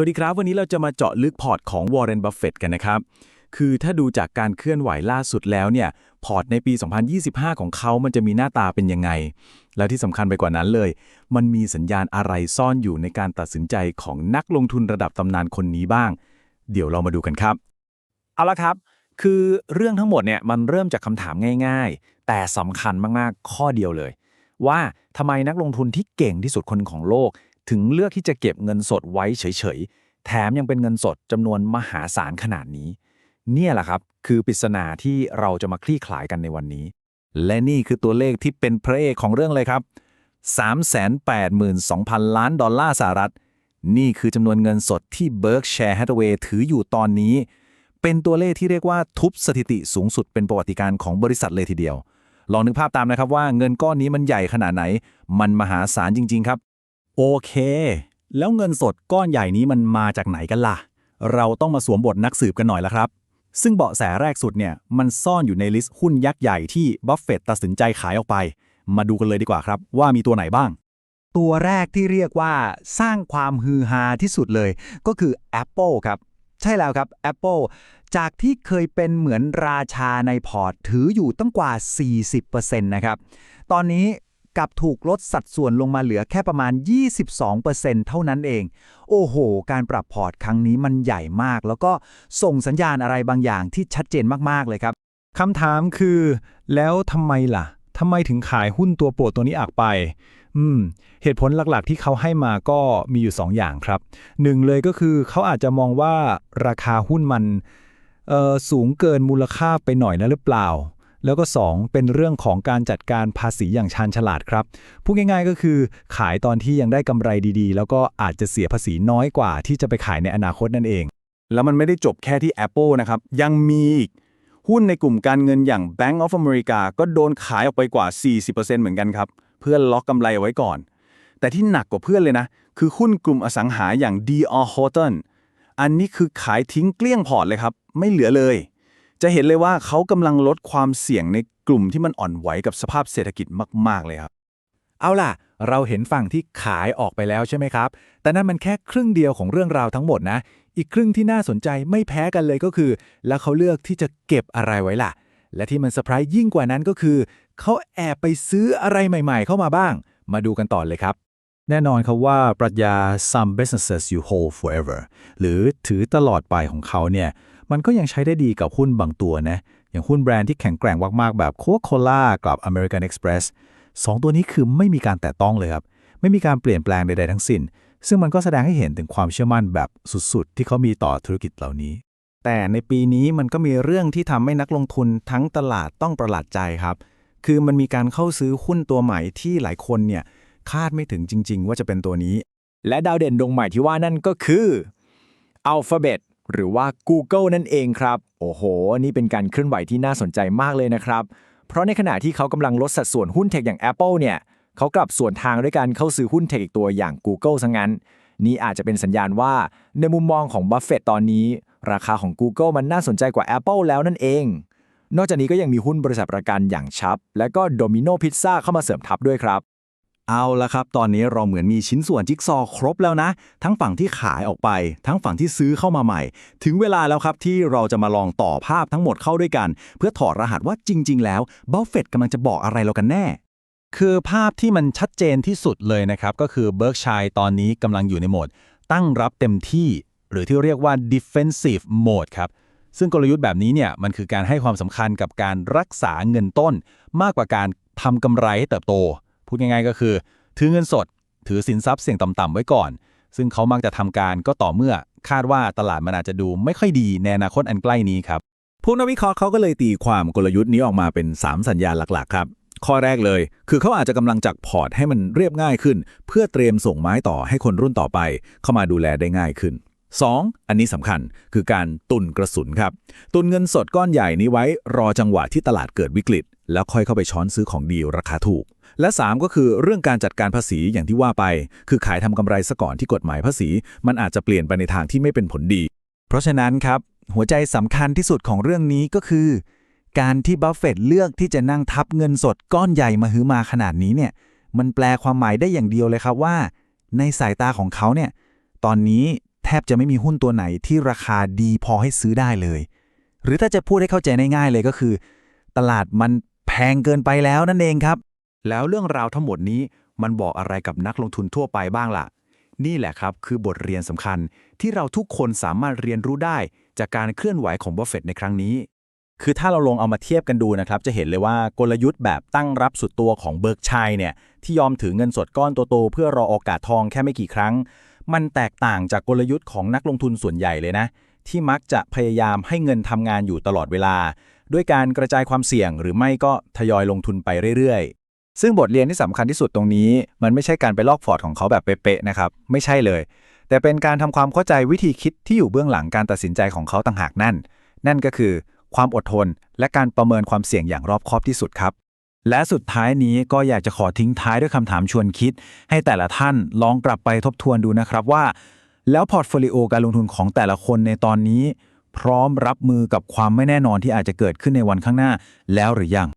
วัสดีครับ วันนี้เราจะมาเจาะลึกพอร์ตของวอร์เรนบัฟเฟตกันนะครับ คือถ้าดูจากการเคลื่อนไหวล่าสุดแล้วเนี่ย พอร์ตในปี 2025 ของเขามันจะมีหน้าตาเป็นยังไง แล้วที่สำคัญไปกว่านั้นเลย มันมีสัญญาณอะไรซ่อนอยู่ในการตัดสินใจของนักลงทุนระดับตำนานคนนี้บ้าง เดี๋ยวเรามาดูกันครับ เอาละครับ คือเรื่องทั้งหมดเนี่ยมันเริ่มจากคำถามง่าย ๆ แต่สำคัญมากๆ ข้อเดียวเลย ว่าทำไมนักลงทุนที่เก่งที่สุดคนของโลก ถึงเลือกที่จะเก็บเงินสดไว้เฉยๆ แถมยังเป็นเงินสดจำนวนมหาศาลขนาดนี้ เนี่ยแหละครับ คือปริศนาที่เราจะมาคลี่คลายกันในวันนี้ และนี่คือตัวเลขที่เป็นพระเอกของเรื่องเลยครับ 382,000 ล้านดอลลาร์สหรัฐ นี่คือจำนวนเงินสดที่ Berkshire Hathaway ถืออยู่ตอนนี้ เป็นตัวเลขที่เรียกว่าทุบสถิติสูงสุดเป็นประวัติการของบริษัทเลยทีเดียวลองนึกภาพตามนะครับว่าเงินก้อนนี้มันใหญ่ขนาดไหน มันมหาศาลจริง ๆ ครับ โอเค แล้วเงินสดก้อนใหญ่นี้มันมาจากไหนกันล่ะ เราต้องมาสวมบทนักสืบกันหน่อยละครับ ซึ่งเบาะแสแรกสุดเนี่ย มันซ่อนอยู่ในลิสต์หุ้นยักษ์ใหญ่ที่บัฟเฟตต์ตัดสินใจขายออกไป มาดูกันเลยดีกว่าครับ ว่ามีตัวไหนบ้าง ตัวแรกที่เรียกว่าสร้างความฮือฮาที่สุดเลย ก็คือ Apple ครับ ใช่แล้วครับ Apple จากที่เคยเป็นเหมือนราชาในพอร์ต ถืออยู่ตั้งกว่า 40%นะครับ ตอนนี้ กับถูกลดสัดส่วนลงมาเหลือแค่ประมาณ 22%เท่านั้นเอง โอ้โห การปรับพอร์ตครั้งนี้มันใหญ่มาก แล้วก็ส่งสัญญาณอะไรบางอย่างที่ชัดเจนมากๆเลยครับคำถามคือ แล้วทำไมล่ะทำไมถึงขายหุ้นตัวโปรดตัวนี้ออกไป อืม เหตุผลหลักๆที่เขาให้มาก็มีอยู่ 2ออย่างครับหนึ่งเลยก็คือเขาอาจจะมองว่าราคาหุ้นมันสูงเกินมูลค่าไปหน่อยนะหรือเปล่า แล้วก็ 2 เป็นเรื่องของการจัดการภาษีอย่างชาญฉลาดครับพูดง่ายๆก็คือขายตอนที่ยังได้กำไรดีๆ แล้วก็อาจจะเสียภาษีน้อยกว่า ที่จะไปขายในอนาคตนั่นเอง แล้วมันไม่ได้จบแค่ที่ Apple นะครับยังมีอีกหุ้นในกลุ่มการเงินอย่าง Bank of America ก็โดนขายออกไปกว่า 40%เหมือนกันครับเพื่อล็อกกำไรเอาไว้ก่อน แต่ที่หนักกว่าเพื่อนเลยนะ คือหุ้นกลุ่มอสังหาอย่าง D.R. Horton อันนี้คือขายทิ้งเกลี้ยงพอร์ตเลยครับ ไม่เหลือเลย จะเห็นเลยว่าเขากำลังลดความเสี่ยงในกลุ่มที่มันอ่อนไหวกับสภาพเศรษฐกิจมาก ๆ เลยครับ เอาล่ะ เราเห็นฝั่งที่ขายออกไปแล้วใช่ไหมครับ แต่นั่นมันแค่ครึ่งเดียวของเรื่องราวทั้งหมดนะ อีกครึ่งที่น่าสนใจไม่แพ้กันเลยก็คือ แล้วเขาเลือกที่จะเก็บอะไรไว้ล่ะ และที่มันเซอร์ไพรส์ยิ่งกว่านั้นก็คือ เขาแอบไปซื้ออะไรใหม่ ๆ เข้ามาบ้าง มาดูกันต่อเลยครับแน่นอนครับว่าปรัชญา some businesses you hold forever หรือถือตลอดไปของเขาเนี่ย มันก็ยังใช้ได้ดีกับหุ้นบางตัวนะ อย่างหุ้นแบรนด์ที่แข็งแกร่งมากๆ แบบ Coca-Cola กับ American Express สองตัวนี้คือไม่มีการแตะต้องเลยครับ ไม่มีการเปลี่ยนแปลงใดๆทั้งสิ้น ซึ่งมันก็แสดงให้เห็นถึงความเชื่อมั่นแบบสุดๆ ที่เขามีต่อธุรกิจเหล่านี้ แต่ในปีนี้มันก็มีเรื่องที่ทำให้นักลงทุนทั้งตลาดต้องประหลาดใจครับ คือมันมีการเข้าซื้อหุ้นตัวใหม่ที่หลายคนเนี่ยคาดไม่ถึงจริง ๆ ว่าจะเป็นตัวนี้ และดาวเด่นดวงใหม่ที่ว่านั่นก็คือ Alphabet หรือว่า Google นั่นเองครับ โอ้โห นี่เป็นการเคลื่อนไหวที่น่าสนใจมากเลยนะครับ เพราะในขณะที่เขากำลังลดสัดส่วนหุ้นเทคอย่าง Apple เนี่ยเขากลับส่วนทางด้วยการเข้าซื้อหุ้นเทคอีกตัวอย่าง Google ซะงั้น นี่อาจจะเป็นสัญญาณว่าในมุมมองของบัฟเฟตตอนนี้ ราคาของ Google มันน่าสนใจกว่า Apple แล้วนั่นเอง นอกจากนี้ก็ยังมีหุ้นบริษัทประกันอย่างชับ และก็ Domino Pizza เข้ามาเสริมทัพด้วยครับ เอาละครับ ตอนนี้เราเหมือนมีชิ้นส่วนจิ๊กซอครบแล้วนะ ทั้งฝั่งที่ขายออกไป ทั้งฝั่งที่ซื้อเข้ามาใหม่ ถึงเวลาแล้วครับที่เราจะมาลองต่อภาพทั้งหมดเข้าด้วยกัน เพื่อถอดรหัสว่าจริง ๆ แล้วบัฟเฟตกำลังจะบอกอะไรเรากันแน่ คือภาพที่มันชัดเจนที่สุดเลยนะครับ ก็คือเบิร์กชัยตอนนี้กำลังอยู่ในโหมด ตั้งรับเต็มที่ หรือที่เรียกว่า defensive mode ครับซึ่งกลยุทธ์แบบนี้เนี่ยมันคือการให้ความสำคัญกับการรักษาเงินต้น มากกว่าการทำกำไรให้เติบโต พูดง่ายๆก็คือ ถือเงินสด ถือสินทรัพย์เสี่ยงต่ำๆไว้ก่อน ซึ่งเขามักจะทำการก็ต่อเมื่อคาดว่าตลาดมันอาจจะดูไม่ค่อยดีในอนาคตอันใกล้นี้ครับพวกนักวิเคราะห์เขาก็เลยตีความกลยุทธ์นี้ออกมาเป็น 3 สัญญาณหลักๆครับข้อแรกเลย คือเขาอาจจะกำลังจักพอร์ตให้มันเรียบง่ายขึ้น เพื่อเตรียมส่งไม้ต่อให้คนรุ่นต่อไป เข้ามาดูแลได้ง่ายขึ้น 2. อันนี้สำคัญคือการตุนกระสุนครับ ตุนเงินสดก้อนใหญ่นี้ไว้รอจังหวะที่ตลาดเกิดวิกฤต แล้วค่อยเข้าไปช้อนซื้อของดีราคาถูก และ 3 ก็คือเรื่องการจัดการภาษีอย่างที่ว่าไป คือขายทำกำไรซะก่อนที่กฎหมายภาษี มันอาจจะเปลี่ยนไปในทางที่ไม่เป็นผลดี เพราะฉะนั้นครับ หัวใจสำคัญที่สุดของเรื่องนี้ก็คือ การที่บัฟเฟตต์เลือกที่จะนั่งทับเงินสดก้อนใหญ่มาหือมาขนาดนี้เนี่ยมันแปลความหมายได้อย่างเดียวเลยครับว่า ในสายตาของเขาเนี่ยตอนนี้แทบจะไม่มีหุ้นตัวไหนที่ราคาดีพอให้ซื้อได้เลย หรือถ้าจะพูดให้เข้าใจง่ายๆเลยก็คือ ตลาดมันแพงเกินไปแล้วนั่นเองครับ แล้วเรื่องราวทั้งหมดนี้มันบอกอะไรกับนักลงทุนทั่วไปบ้างล่ะ นี่แหละครับคือบทเรียนสำคัญที่เราทุกคนสามารถเรียนรู้ได้ จากการเคลื่อนไหวของบัฟเฟตในครั้งนี้ คือถ้าเราลองเอามาเทียบกันดูนะครับ จะเห็นเลยว่ากลยุทธ์แบบตั้งรับสุดตัวของเบิร์กชัยเนี่ยที่ยอมถือเงินสดก้อนโตๆเพื่อรอโอกาสทองแค่ไม่กี่ครั้ง มันแตกต่างจากกลยุทธ์ของนักลงทุนส่วนใหญ่เลยนะ ที่มักจะพยายามให้เงินทำงานอยู่ตลอดเวลา ด้วยการกระจายความเสี่ยงหรือไม่ก็ทยอยลงทุนไปเรื่อย ซึ่งบทเรียนที่สำคัญที่สุดตรงนี้ มันไม่ใช่การไปลอกฟอร์ดของเขาแบบเป๊ะๆนะครับ ไม่ใช่เลย แต่เป็นการทำความเข้าใจวิธีคิดที่อยู่เบื้องหลังการตัดสินใจของเขาต่างหากนั่น นั่นก็คือ ความอดทน และการประเมินความเสี่ยงอย่างรอบคอบที่สุดครับ และสุดท้ายนี้ก็อยากจะขอทิ้งท้ายด้วยคำถามชวนคิด ให้แต่ละท่านลองกลับไปทบทวนดูนะครับว่า แล้วพอร์ตโฟลิโอการลงทุนของแต่ละคนในตอนนี้ พร้อมรับมือกับความไม่แน่นอนที่อาจจะเกิดขึ้นในวันข้างหน้าแล้วหรือยัง